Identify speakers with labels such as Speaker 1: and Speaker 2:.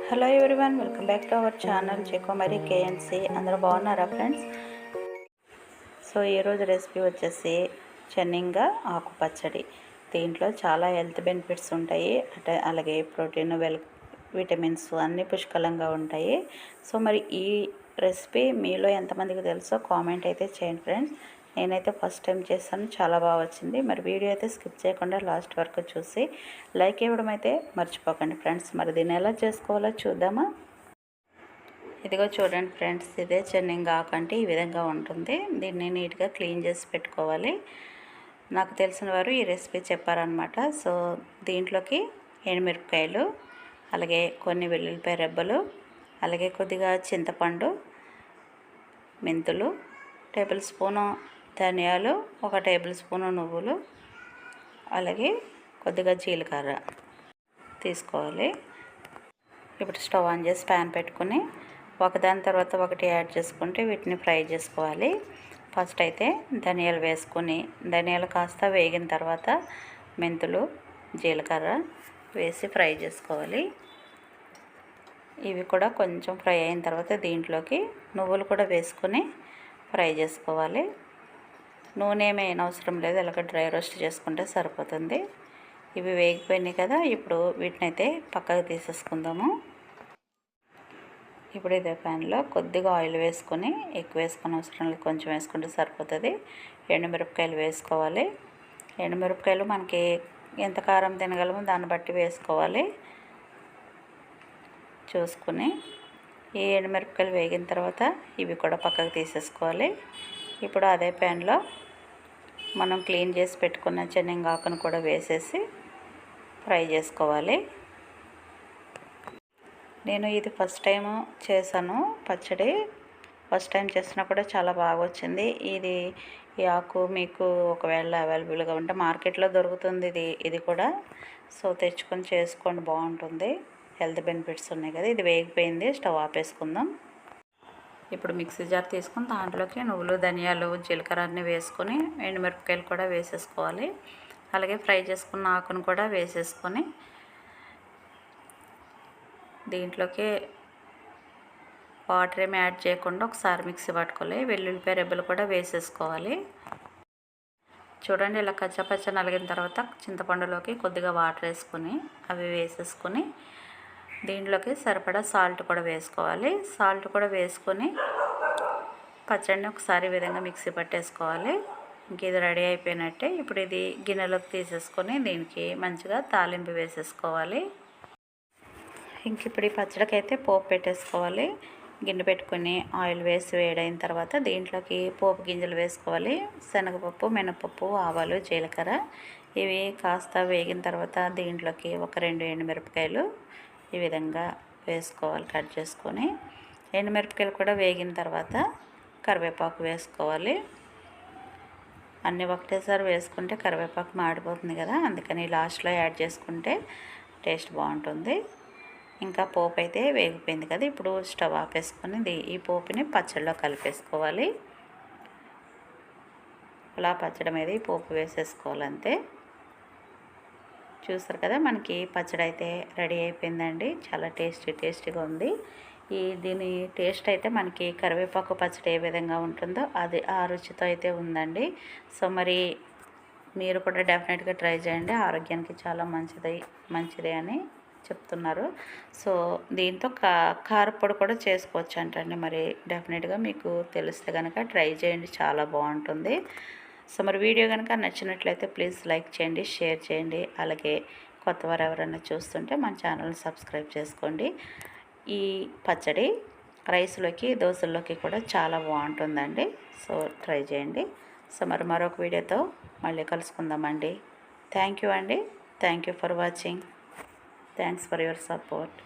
Speaker 1: Hello everyone welcome back to our channel చెకోమరి KNC అందరూ బాగున్నారా friends so ఈరోజు recipe వచ్చేసి చెన్నింగా ఆకు పచ్చడి దీంట్లో చాలా హెల్త్ బెనిఫిట్స్ ఉంటాయి. అంటే అలాగే ప్రోటీన్ వెల్ విటమిన్స్ అన్నీ పుష్కలంగా ఉంటాయి. సో మరి ఈ రెసిపీ మీలో ఎంతమందికి తెలుసో కామెంట్ అయితే చేయండి ఫ్రెండ్స్ నేనైతే ఫస్ట్ టైం చేశాను చాలా బాగా వచ్చింది. మరి వీడియో అయితే స్కిప్ చేయకుండా లాస్ట్ వరకు చూసి లైక్ ఇవ్వడం అయితే మర్చిపోకండి ఫ్రెండ్స్. మరి దీన్ని ఎలా చేసుకోవాలో చూద్దామా? ఇదిగో చూడండి ఫ్రెండ్స్ ఇదే చెన్నింగ్ ఆకంటే ఈ విధంగా ఉంటుంది. దీన్ని నీట్గా క్లీన్ చేసి పెట్టుకోవాలి. నాకు తెలిసిన వారు ఈ రెసిపీ చెప్పారనమాట సో దీంట్లోకి ఎండుమిరపకాయలు అలాగే కొన్ని వెల్లుల్లిపాయ రెబ్బలు అలాగే కొద్దిగా చింతపండు మెంతులు టేబుల్ స్పూను ధనియాలు ఒక టేబుల్ స్పూన్ నువ్వులు అలాగే కొద్దిగా జీలకర్ర తీసుకోవాలి. ఇప్పుడు స్టవ్ ఆన్ చేసి ప్యాన్ పెట్టుకుని ఒకదాని తర్వాత ఒకటి యాడ్ చేసుకుంటే వీటిని ఫ్రై చేసుకోవాలి. ఫస్ట్ అయితే ధనియాలు వేసుకొని ధనియాలు కాస్త వేగిన తర్వాత మెంతులు జీలకర్ర వేసి ఫ్రై చేసుకోవాలి. ఇవి కూడా కొంచెం ఫ్రై అయిన తర్వాత దీంట్లోకి నువ్వులు కూడా వేసుకొని ఫ్రై చేసుకోవాలి. నూనె ఏమైనా అవసరం లేదు. ఇలాగ డ్రై రోస్ట్ చేసుకుంటే సరిపోతుంది. ఇవి వేగిపోయినాయి కదా ఇప్పుడు వీటిని అయితే పక్కకు తీసేసుకుందాము. ఇప్పుడు ఇదే ప్యాన్లో కొద్దిగా ఆయిల్ వేసుకొని ఎక్కువ వేసుకుని అవసరం లేదు. కొంచెం వేసుకుంటే సరిపోతుంది. ఎండుమిరపకాయలు వేసుకోవాలి. ఎండుమిరపకాయలు మనకి ఎంత కారం తినగలమో దాన్ని బట్టి వేసుకోవాలి. చూసుకుని ఈ ఎండుమిరపకాయలు వేగిన తర్వాత ఇవి కూడా పక్కకు తీసేసుకోవాలి. ఇప్పుడు అదే ప్యాన్లో మనం క్లీన్ చేసి పెట్టుకున్న చెన్నెంగాకును కూడా వేసేసి ఫ్రై చేసుకోవాలి. నేను ఇది ఫస్ట్ టైం చేశాను పచ్చడి. ఫస్ట్ టైం చేసినా కూడా చాలా బాగా వచ్చింది. ఇది ఈ ఆకు మీకు ఒకవేళ అవైలబుల్గా ఉంటే మార్కెట్లో దొరుకుతుంది ఇది. ఇది కూడా సో తెచ్చుకొని చేసుకోండి బాగుంటుంది. హెల్త్ బెనిఫిట్స్ ఉన్నాయి కదా ఇది వేగిపోయింది స్టవ్ ఆపేసుకుందాం. ఇప్పుడు మిక్సీ జార్ తీసుకొని దాంట్లోకి నువ్వులు ధనియాలు జీలకర్ర అన్నీ వేసుకొని ఎండుమిరపకాయలు కూడా వేసేసుకోవాలి. అలాగే ఫ్రై చేసుకున్న ఆకును కూడా వేసేసుకొని దీంట్లోకి వాటర్ ఏమి యాడ్ చేయకుండా ఒకసారి మిక్సీ పట్టుకోవాలి. వెల్లుల్లిపాయ రెబ్బలు కూడా వేసేసుకోవాలి. చూడండి ఇలా కచ్చపచ్చ నలిగిన తర్వాత చింతపండులోకి కొద్దిగా వాటర్ వేసుకొని అవి వేసేసుకొని దీంట్లోకి సరిపడా సాల్ట్ కూడా వేసుకోవాలి. సాల్ట్ కూడా వేసుకొని పచ్చడిని ఒకసారి విధంగా మిక్సీ పట్టేసుకోవాలి. ఇంక ఇది రెడీ అయిపోయినట్టే. ఇప్పుడు ఇది గిన్నెలోకి తీసేసుకొని దీనికి మంచిగా తాలింపు వేసేసుకోవాలి. ఇంక ఇప్పుడు ఈ పచ్చడికి అయితే పోపు పెట్టేసుకోవాలి. గిన్నె పెట్టుకొని ఆయిల్ వేసి వేడైన తర్వాత దీంట్లోకి పోపు గింజలు వేసుకోవాలి. శనగపప్పు మినపప్పు ఆవాలు జీలకర్ర. ఇవి కాస్త వేగిన తర్వాత దీంట్లోకి ఒక రెండు ఎండుమిరపకాయలు ఈ విధంగా వేసుకోవాలి కట్ చేసుకొని. ఎండుమిరపకాయలు కూడా వేగిన తర్వాత కరివేపాకు వేసుకోవాలి. అన్నీ ఒకటేసారి వేసుకుంటే కరివేపాకు మాడిపోతుంది కదా అందుకని లాస్ట్లో యాడ్ చేసుకుంటే టేస్ట్ బాగుంటుంది. ఇంకా పోపు అయితే వేగిపోయింది కదా ఇప్పుడు స్టవ్ ఆపేసుకొని ఈ పోపుని పచ్చడిలో కలిపేసుకోవాలి. అలా పచ్చడి మీద ఈ పోపు వేసేసుకోవాలంతే. చూస్తారు కదా మనకి పచ్చడి అయితే రెడీ అయిపోయిందండి. చాలా టేస్టీ టేస్టీగా ఉంది. ఈ దీని టేస్ట్ అయితే మనకి కరివేపాకు పచ్చడి ఏ విధంగా ఉంటుందో అది ఆ రుచితో అయితే ఉందండి. సో మరి మీరు కూడా డెఫినెట్గా ట్రై చేయండి. ఆరోగ్యానికి చాలా మంచిది మంచిది అని చెప్తున్నారు. సో దీంతో కా కారపొడి కూడా చేసుకోవచ్చు అంటండి మరి డెఫినెట్గా మీకు తెలిస్తే కనుక ట్రై చేయండి. చాలా బాగుంటుంది. సో మరి వీడియో కనుక నచ్చినట్లయితే ప్లీజ్ లైక్ చేయండి షేర్ చేయండి. అలాగే కొత్త వారు ఎవరైనా చూస్తుంటే మన ఛానల్ని సబ్స్క్రైబ్ చేసుకోండి. ఈ పచ్చడి రైస్లోకి దోశల్లోకి కూడా చాలా బాగుంటుందండి. సో ట్రై చేయండి. సో మరి మరొక వీడియోతో మళ్ళీ కలుసుకుందామండి. థ్యాంక్ యూ అండి. Thank you for watching. Thanks for your support.